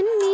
കന്നി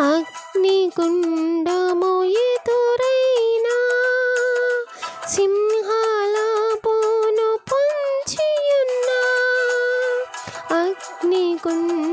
అగ్నిగుండము ఎదురైనా సింహాల పోను పొంచియున్నా. అగ్నిగుండ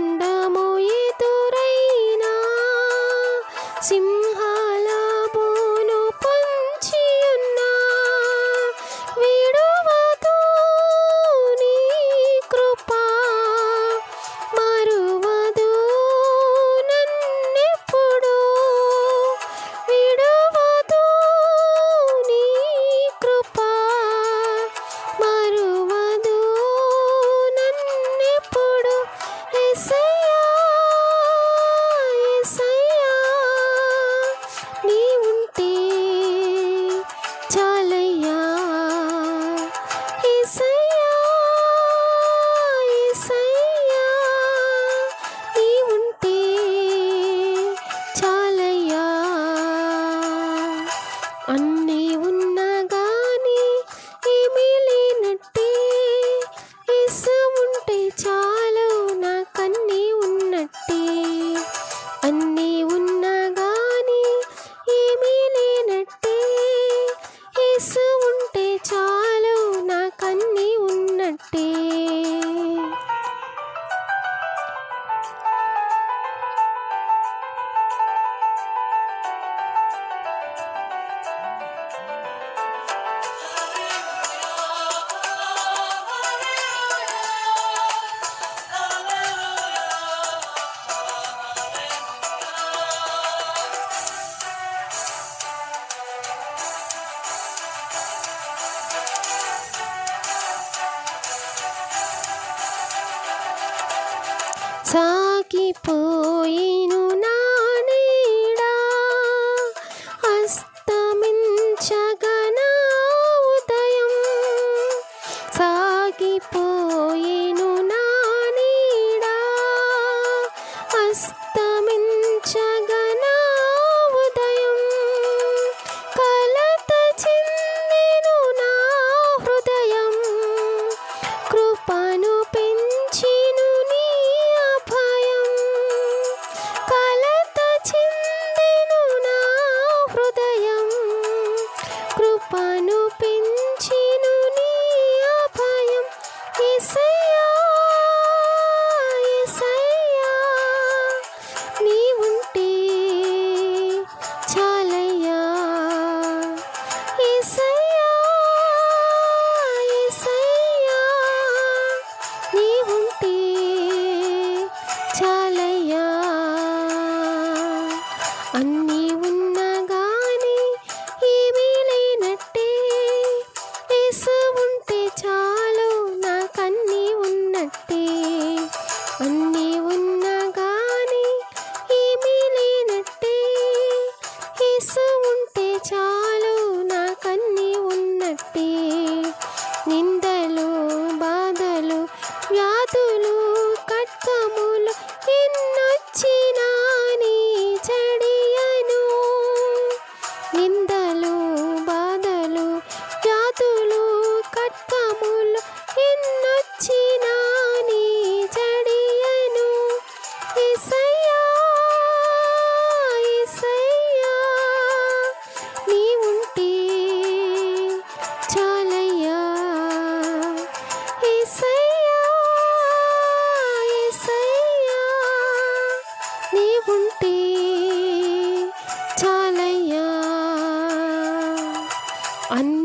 பழகி போ un